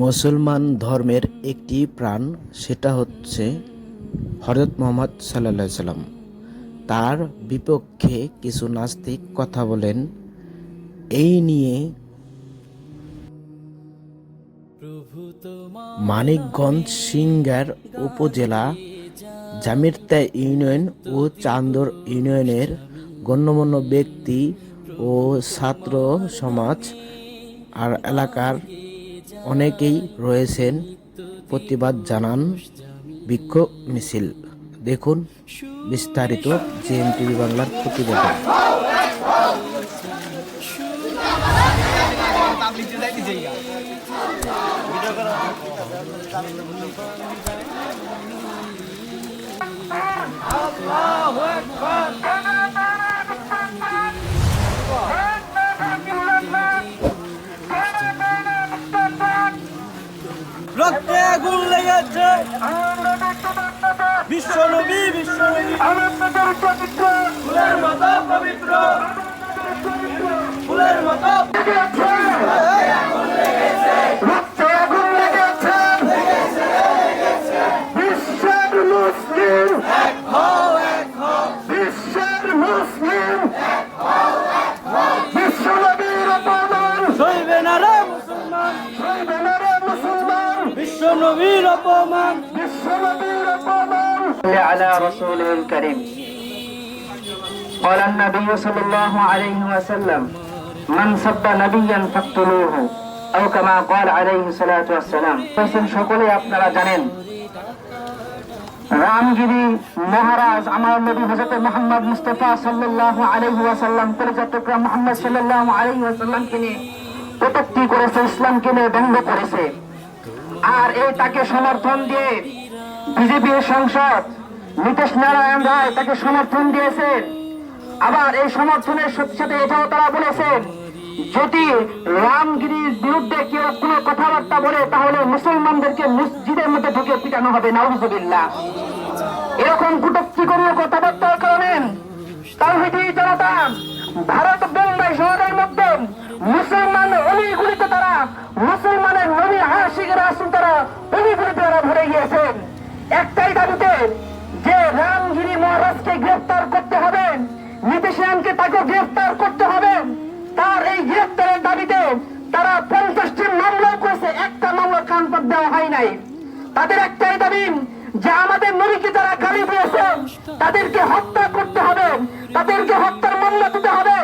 মুসলমান ধর্মের একটি প্রাণ, সেটা হচ্ছে হজরত মোহাম্মদ সাল্লা সাল্লাম তার বিপক্ষে কিছু নাস্তিক কথা বলেন, এই নিয়ে মানিকগঞ্জ সিঙ্গার উপজেলা জামিরতা ইউনিয়ন ও চান্দর ইউনিয়নের গণ্যমান্য ব্যক্তি ও ছাত্র সমাজ আর এলাকার অনেকেই রয়েছেন। প্রতিবাদ জানান বিক্ষোভ মিছিল। দেখুন বিস্তারিত জেএমটিভি বাংলার প্রতিবেদন। লেগেছে বিশ্বনবী বিশ্বনবী। ফুলের মতো পবিত্র। ফুলের মতো বিশ্বনবীর অপমান বিশ্বনবীর অপমান على رسوله الكريم قال النبي صلى الله عليه وسلم من سب نبيا فاقتلوه أو كما قال عليه الصلاة والسلام বলছেন সকলে আপনারা জানেন রামগিরি মহারাজ আমার নবী হজরত মোহাম্মদ মুস্তফা সাল্লাল্লাহু আলাইহি ওয়াসাল্লাম কলেজা টুকরা মোহাম্মদ সাল্লাল্লাহু আলাইহি ওয়াসাল্লামকে নিয়ে কটূক্তি করেছে ইসলামকে নিয়ে ব্যঙ্গ করেছে আর এই তাকে সমর্থন দিয়ে বিজেপির সংসদ নীতিশ নারায়ণ রায় তাকে সমর্থন দিয়েছেন। আবার এই সমর্থনের সাথে এটাও তারা বলেছেন, যদি রামগিরির বিরুদ্ধে কেউ কোনো কথাবার্তা বলে, তাহলে মুসলমানদেরকে মসজিদের মধ্যে ঢুকে পিটানো হবে, নাউজুবিল্লাহ। এরকম কুটুক্তি করিয়ে কথাবার্তার কারণে তাওহিদি জনতা ভারত বোম্বাই শহরের মধ্যে মুসলমান অলিগুলিতে তারা মুসলমানের নবী হাসিকের আসুন নাই। তাদের একটাই দাবি, যে আমাদের নবীকে যারা গালি দিয়েছে, তাদেরকে হত্যা করতে হবে, তাদেরকে হত্যার মামলা দিতে হবে,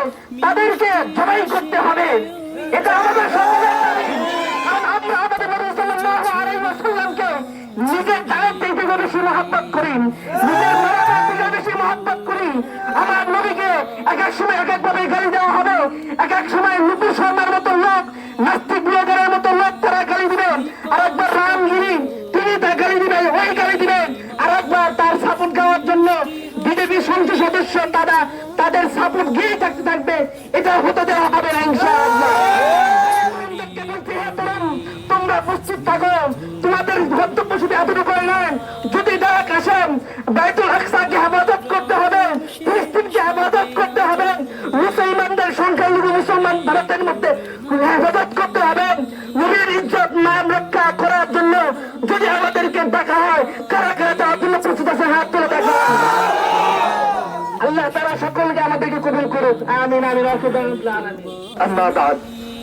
তাদেরকে জবাই করতে হবে। এটা আমাদের আমরা নবীকে এক এক সময় এক এক ভাবে গালি দেওয়া হবে, এক এক সময় নুপুর শর্মার সাপোর্ট গিয়ে থাকতে থাকবে। এটা হতে দেওয়া হবে না তরুণ, তোমরা প্রস্তুত থাকো। তোমাদের বক্তব্য শুধু এতটুকু নয় যদি ডাক আসেন বাইতুল আকসাকে হেফাজত করতে হবে ফিলিস্তিনকে হেফাজত করতে হবে মুসলমানদের সংখ্যালঘু মুসলমান ভারতের মধ্যে হেফাজত করতে হবে। নবীর ইজ্জত নাম রক্ষা করার জন্য যদি আমাদেরকে দেখা হয় করুক আমিন আমিন আম্মা বাদ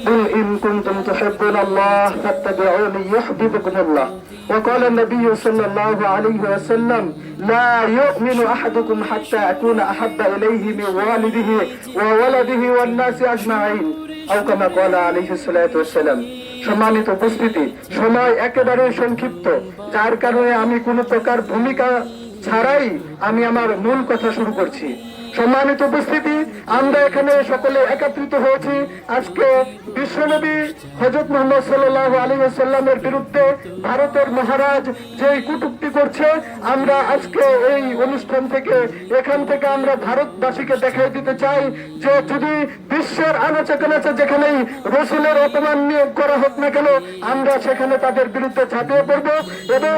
قل إن كنتم تحبون الله فاتبعوني يحببكم الله وقال النبي صلى الله عليه وسلم لا يؤمن أحدكم حتى أكون أحب إليه من والده وولده والناس أجمعين أو كما قال عليه الصلاة والسلام সম্মানিত উপস্থিতি সময় একেবারে সংক্ষিপ্ত যার কারণে আমি কোনো প্রকার ভূমিকা ছাড়াই আমি আমার মূল কথা শুরু করছি সম্মানিত উপস্থিতি, আমরা এখানে সকলে একত্রিত হয়েছি। আজকে বিশ্বনবী হজরত মোহাম্মদ সাল্লাহ আলী সাল্লামের বিরুদ্ধে ভারতের মহারাজ যে কুটুক্তি করছে, আমরা আজকে এই অনুষ্ঠান থেকে, এখান থেকে আমরা ভারতবাসীকে দেখাই দিতে চাই যে যদি বিশ্বের আনাচে কানাচে যেখানেই রসুলের অপমান নিয়োগ করা হোক না কেন, আমরা সেখানে তাদের বিরুদ্ধে ঝাঁপিয়ে পড়ব এবং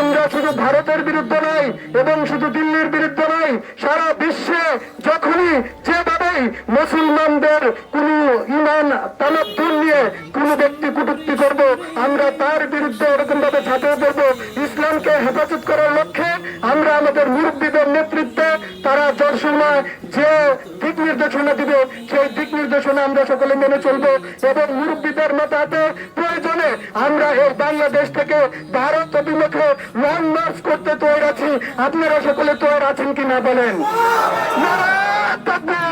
আমরা শুধু ভারতের বিরুদ্ধে নয়, এবং শুধু দিল্লির বিরুদ্ধে নয়, সারা বিশ্বে যখনই যেভাবেই মুসলমানদের কোনো ইমান তালাবদুল নিয়ে কোনো ব্যক্তি কটুক্তি করব, আমরা তার বিরুদ্ধে এরকমভাবে ঝাঁপিয়ে পড়ব ইসলামকে হেফাজত করার লক্ষ্যে আমরা আমাদের মুরব্বীদের নেতৃত্বে তারা জোর সময় যে দিক নির্দেশনা দিবে, সেই দিক নির্দেশনা আমরা সকলে মেনে চলবো এবং মুরব্বীদের মতাতে প্রয়োজনে আমরা এই বাংলাদেশ থেকে ভারত অভিমুখে লং মার্চ করতে তৈরি আছি। আপনারা সকলে তৈরি আছেন কিনা বলেন? তাকবীর